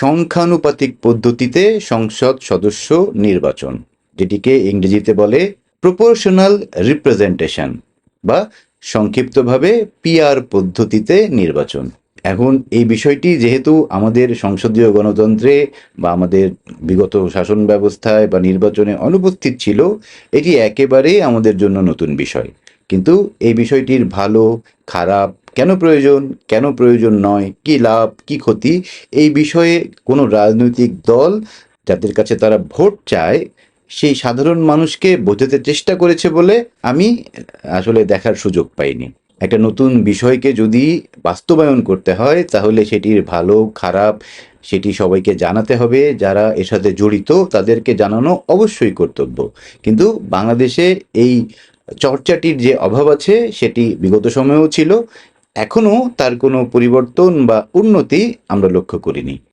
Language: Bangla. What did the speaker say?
সংখ্যানুপাতিক পদ্ধতিতে সংসদ সদস্য নির্বাচন, যেটিকে ইংরেজিতে বলে প্রপোর্শনাল রিপ্রেজেন্টেশন বা সংক্ষিপ্তভাবে পিআর পদ্ধতিতে নির্বাচন। এখন এই বিষয়টি যেহেতু আমাদের সংসদীয় গণতন্ত্রে বা আমাদের বিগত শাসন ব্যবস্থায় বা নির্বাচনে অনুপস্থিত ছিল, এটি একেবারেই আমাদের জন্য নতুন বিষয়। কিন্তু এই বিষয়টির ভালো, খারাপ কেন প্রয়োজন কেন প্রয়োজন নয়, কি লাভ, কি ক্ষতি, এই বিষয়ে কোনো রাজনৈতিক দল যাদের কাছে তারা ভোট চায়, সেই সাধারণ মানুষকে বোঝাতে চেষ্টা করেছে বলে আমি আসলে দেখার সুযোগ পাইনি। একটা নতুন বিষয়কে যদি বাস্তবায়ন করতে হয়, তাহলে সেটির ভালো, খারাপ, সেটি সবাইকে জানাতে হবে। যারা এর সাথে জড়িত, তাদেরকে জানানো অবশ্যই কর্তব্য। কিন্তু বাংলাদেশে এই চর্চাটির যে অভাব আছে, সেটি বিগত সময়েও ছিল। এখনও তার কোনো পরিবর্তন বা উন্নতি আমরা লক্ষ্য করিনি।